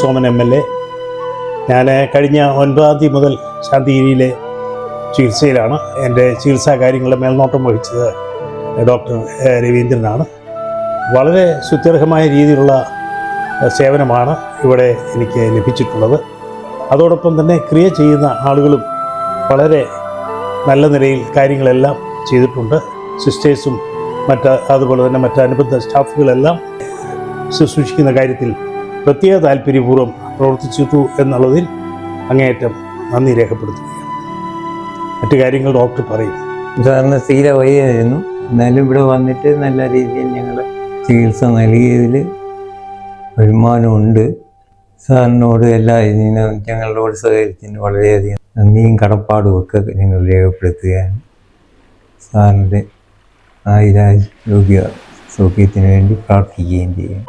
Soman M L A. ഞാൻ കഴിഞ്ഞ ഒൻപതാം തീയതി മുതൽ ശാന്തിഗിരിയിലെ ചികിത്സയിലാണ് എന്റെ ചികിത്സാ കാര്യങ്ങളുടെ മേൽനോട്ടം വഹിച്ചത് ഡോക്ടർ രവീന്ദ്രനാണ്. വളരെ സുത്യർഹമായ രീതിയിലുള്ള സേവനമാണ് ഇവിടെ എനിക്ക് ലഭിച്ചിട്ടുള്ളത്. അതോടൊപ്പം തന്നെ ക്രിയ ചെയ്യുന്ന ആളുകളും വളരെ നല്ല നിലയിൽ കാര്യങ്ങളെല്ലാം ചെയ്തിട്ടുണ്ട്. സിസ്റ്റേഴ്സും മറ്റ് അതുപോലെ തന്നെ മറ്റ് അനുബന്ധ സ്റ്റാഫുകളെല്ലാം ശുശ്രൂഷിക്കുന്ന കാര്യത്തിൽ പ്രത്യേക താല്പര്യപൂർവം പ്രവർത്തിച്ചു എന്നുള്ളതിൽ അങ്ങേയറ്റം നന്ദി രേഖപ്പെടുത്തുകയാണ്. മറ്റു കാര്യങ്ങൾ ഡോക്ടർ പറയും. സാറിന് സ്ഥിര വയ്യായിരുന്നു. എന്നാലും ഇവിടെ വന്നിട്ട് നല്ല രീതിയിൽ ഞങ്ങൾ ചികിത്സ നൽകിയതിൽ വരുമാനമുണ്ട് സാറിനോട് എല്ലാ ഞങ്ങളോട് സഹകരിച്ചതിന് വളരെയധികം നന്ദിയും കടപ്പാടും ഒക്കെ ഞങ്ങൾ രേഖപ്പെടുത്തുകയാണ്. സാറിന്റെ ആയിരാരോഗ്യ സൗഖ്യത്തിന് വേണ്ടി പ്രാർത്ഥിക്കുകയും ചെയ്യും